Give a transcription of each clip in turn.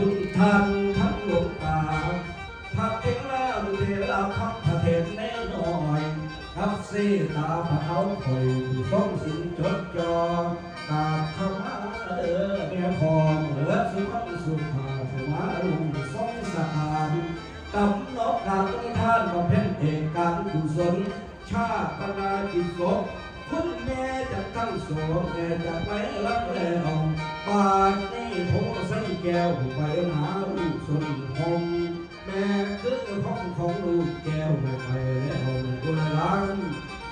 คุณท่านทั้งหลวงตาพักเองแล้วเทลาพักพระเทศแน่นอยครับซีตาพระเขาคอยผู้ทรงสินจดจอกราบคำมาเออแม่พรเหลือสุขสุขภาพมาลุงทรงสะอาดกำนกการต้ท่านประเพ็ญเอกการกุศลชาตินาจิตศพ จะตั้งโสมแม่จะไปรับแล้วบาดนี้ผมใส่แก้วไปหาลูกสนหงแม่คือห้องของลูกแก้วไปแล้วกุลลัง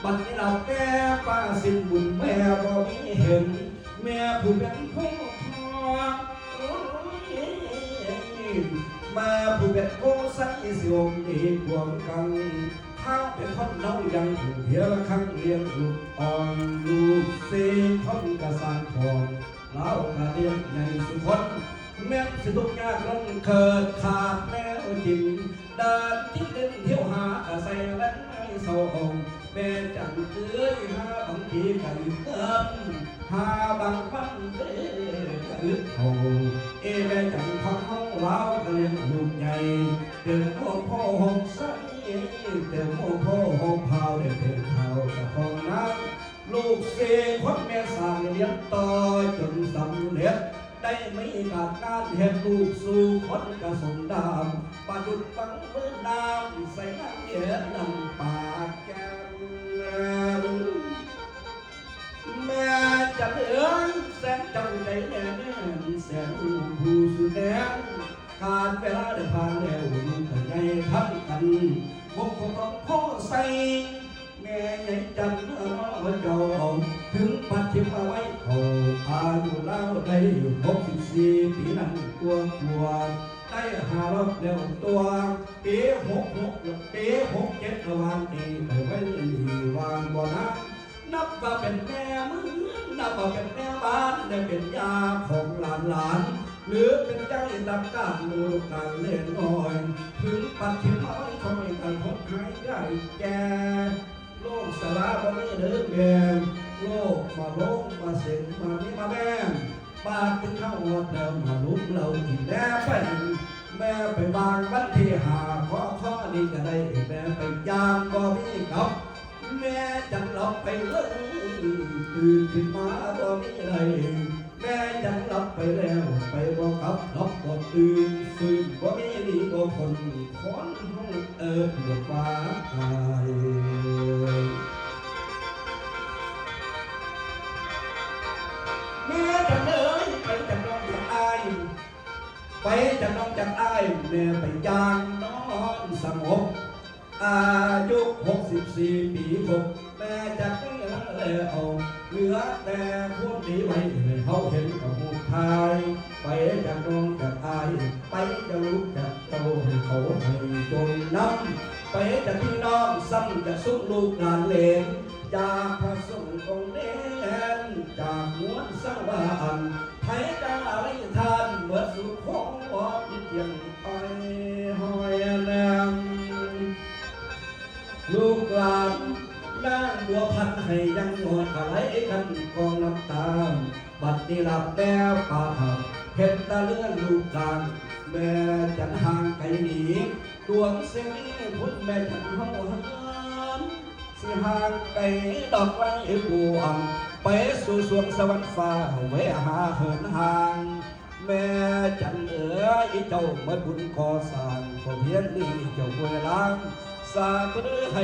บัดนี้เราแม่ป้าสิ้นบุญแม่บ่มีเห็น แม่ผู้เป็นผู้ทองมาผู้เป็นผู้ใส่สียงดีกวงกัน ข้าเป็นคนน้องยังถูกเหียละครั้งเรียนลูกอ่อนลูกเสียคนกระสันทอนเล่ากระเรียนใหญ่สุดคนแม้สิทุกยากลงเกิดขาดแนวจริงเดินที่เล่นเที่ยวหากระใสและไม่โซงเป็นจังเอื้อยหาบางทีกันเติมหาบางวันเด้อกระอึดโหเอแม่จังของเฮาเล่ากระเรียนลูกใหญ่เดินพ่อพ่อหงสเกเสกคนแม่สร้างเลี้ยงต่อจนสำเร็จ ได้ไม่การการเห็นลูกสู่คนกระสมดามปาดุดฟังเมื่อดามใส่น้ำเย็นน้ำปากแก้มแม่จะเอื้อนแสนจังใจแน่แน่แสนผู้สุดแดงการเวลาได้ผ่านแล้วกันไงทันกันพวกเขาต้องพ่อใส่ แม่ใหญ่จันทร์มาจองถึงปัจฉิมเอาไว้เขาอายุแล้วได้หกสิบสี่ปีนั้นตัวตัวได้หารอบเร็วตัวปีหกหกปีหกเจ็ดระหวางปีไปไว้วางบ่อนะนับว่าเป็นแม่มือนับว่าเป็นแม่บ้านได้เป็นยาของหลานหลานหรือเป็นใจตับการมูลการเล่นน้อย ถึงปัจฉิมเอาทำไมกันพบหายได้แก่ โลกสลาบ่ไม่เดินแกมโลกมาโลกมาเสียงมานี่มาแม่ปาดถึงเข้าวัดเดิมมาลุกเราที่แม่เป็นแม่ไปบางวันที่หาข้อข้อนี้ก็ได้แม่ไปยามบ่มีกับแม่จังหลับไปเลยตื่นขึ้นมาบ่มีอะไรแม่จังหลับไปแล้วไปบ่กลับหลับบ่ตื่นฟื้นบ่มีดีบ่คนคนห้องเอิบหลบฟ้า จังน้องจังอายแม่ไปจางนอนสงบอายุ64ปีผมแม่จะไม่แล้วเหลือแต่พวกนี้ไว้ให้เขาเห็นกับมุกทาย ไปจากน้องจากอายไปจะลุกจากโตให้เขาให้จนน้ำไปจากพี่น้องซ้ำจะสุกลูกหลานเลนจากพระสงฆ์องค์เด่น ให้ยังนอนกะไหลกันกองน้ำตา บัดนี้หลับแม่ป่าเห็นตาเลื่อนลูกหลานแม่จันห่างไกลหนีดวงเสียงพุ่นแม่จันห้องหันสิห่างไกลดอกไม้บวงไปสู่สวงสวรรค์ฟ้าไว้หาเหินห่าง แม่จันเอ๋ยเจ้าเมื่อบุญก่อสร้างขอเพียงนี้เจ้าเวลาสร้างก็ได้ให้